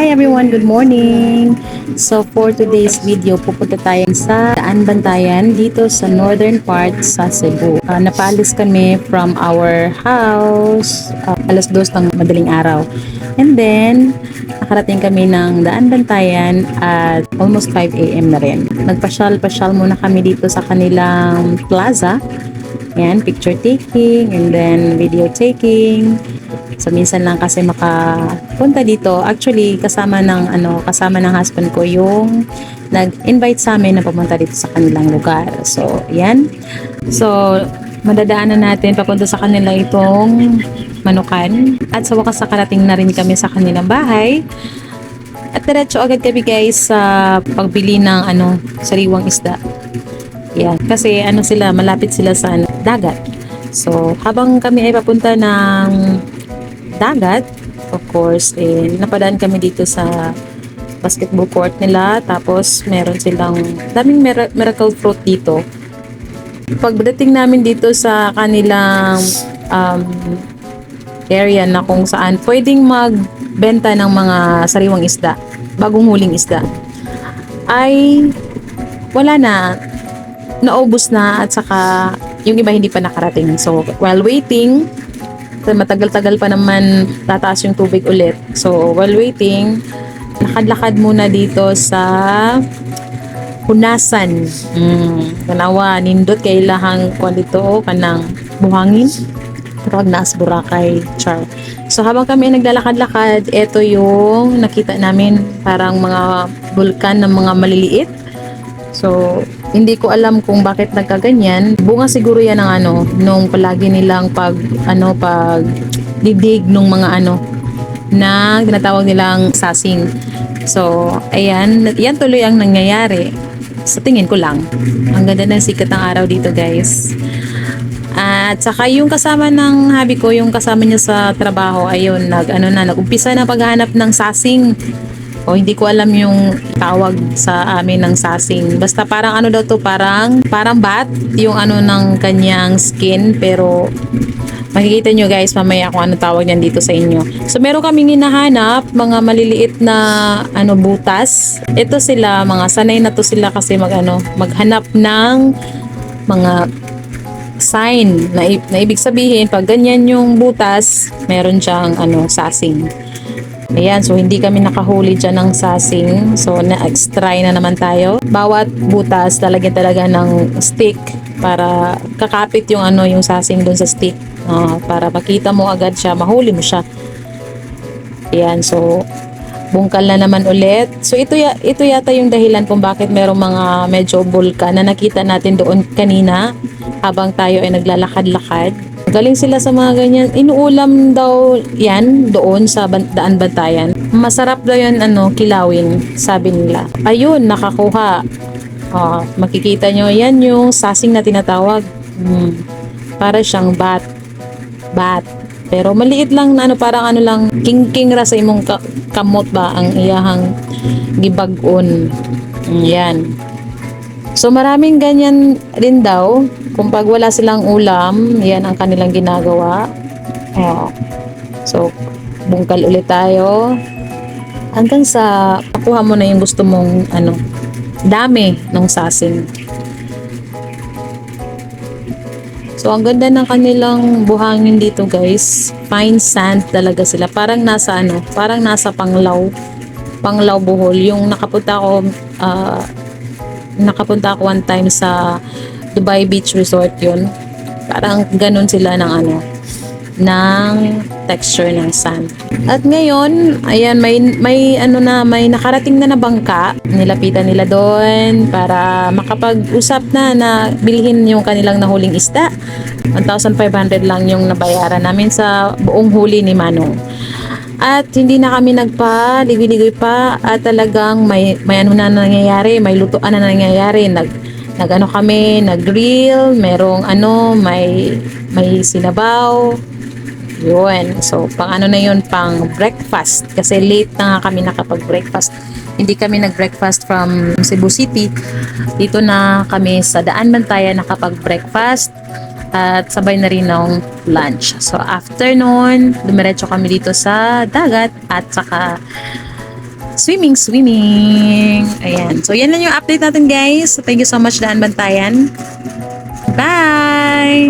Hi everyone, good morning! So for today's video, pupunta tayo sa Daan Bantayan dito sa northern part sa Cebu. Uh, napalis kami from our house uh, alas dos ng madaling araw. And then, nakarating kami ng Daan Bantayan at almost 5 a.m. na rin. Nagpasyal-pasyal muna kami dito sa kanilang plaza. Yan, picture taking and then video taking. So minsan lang kasi makapunta dito. Actually, kasama ng ano, kasama ng husband ko yung nag-invite sa amin na pumunta dito sa kanilang lugar. So, yan. So, madadaanan natin papunta sa kanila itong manukan. At sa wakas nakarating na rin kami sa kanilang bahay. At diretso agad kami guys sa pagbili ng ano, sariwang isda. Yan. Kasi ano sila, malapit sila sa dagat. So, habang kami ay papunta ng dagat, of course, eh, napadaan kami dito sa basketball court nila. Tapos, meron silang daming mir- miracle fruit dito. Pagdating namin dito sa kanilang um, area na kung saan pwedeng magbenta ng mga sariwang isda, bagong huling isda, ay wala na, naubos na at saka yung iba hindi pa nakarating. So, while waiting, so, matagal-tagal pa naman tataas yung tubig ulit. So, while waiting, lakad-lakad muna dito sa Hunasan. Mm, kanawa, nindot kay lahang kwan dito, kanang buhangin. Tawag na as Boracay, char. So, habang kami naglalakad-lakad, ito yung nakita namin parang mga bulkan ng mga maliliit. So, hindi ko alam kung bakit nagkaganyan. Bunga siguro yan ng ano, nung palagi nilang pag, ano, pag didig nung mga ano, na tinatawag nilang sasing. So, ayan, yan tuloy ang nangyayari. Sa tingin ko lang. Ang ganda ng sikat ng araw dito, guys. At saka yung kasama ng habi ko, yung kasama niya sa trabaho, ayun, nag, ano na, nag-umpisa na paghahanap ng sasing. O hindi ko alam yung tawag sa amin ng sasing. Basta parang ano daw to, parang parang bat yung ano ng kanyang skin pero makikita nyo guys mamaya kung ano tawag niyan dito sa inyo. So meron kaming hinahanap mga maliliit na ano butas. Ito sila mga sanay na to sila kasi mag ano maghanap ng mga sign na, na ibig sabihin pag ganyan yung butas meron siyang ano sasing. Ayan, so hindi kami nakahuli dyan ng sasing. So, na-extry na naman tayo. Bawat butas, talagyan talaga ng stick para kakapit yung ano, yung sasing doon sa stick. Ah, para makita mo agad siya, mahuli mo siya. Ayan, so bungkal na naman ulit. So ito ito yata yung dahilan kung bakit merong mga medyo bulkan na nakita natin doon kanina habang tayo ay naglalakad-lakad. Galing sila sa mga ganyan. Inuulam daw yan doon sa daan bantayan. Masarap daw yan ano, kilawin, sabi nila. Ayun, nakakuha. Oh, makikita nyo, yan yung sasing na tinatawag. Hmm. Para siyang bat. Bat. Pero maliit lang na ano, parang ano lang, king-king ra sa imong ka- kamot ba ang iyahang gibag-on. Mm, Yan. So maraming ganyan rin daw. Kung pag wala silang ulam, yan ang kanilang ginagawa. Oh. So, bungkal ulit tayo. Hanggang sa makuha mo na yung gusto mong ano, dami ng sasing. So, ang ganda ng kanilang buhangin dito, guys. Fine sand talaga sila. Parang nasa ano, parang nasa Panglaw. Panglaw Bohol. Yung nakapunta ako, ah, nakapunta ako one time sa Dubai Beach Resort yun. Parang ganun sila ng ano, ng texture ng sand. At ngayon, ayan, may, may ano na, may nakarating na na bangka. Nilapitan nila doon para makapag-usap na na bilhin yung kanilang nahuling isda. 1,500 lang yung nabayaran namin sa buong huli ni Manong. At hindi na kami nagpa-ligoy-ligoy pa at talagang may, may ano na nangyayari, may lutuan na nangyayari. Nag, nag ano kami, nag-grill, merong ano, may, may sinabaw, yun. So, pang ano na yun, pang breakfast. Kasi late na nga kami nakapag-breakfast. Hindi kami nag-breakfast from Cebu City. Dito na kami sa Daan Bantayan nakapag-breakfast. At sabay na rin ng lunch. So, after nun, dumiretso kami dito sa dagat at saka swimming, swimming. Ayan. So, yan lang yung update natin guys. So, thank you so much, Daan Bantayan. Bye!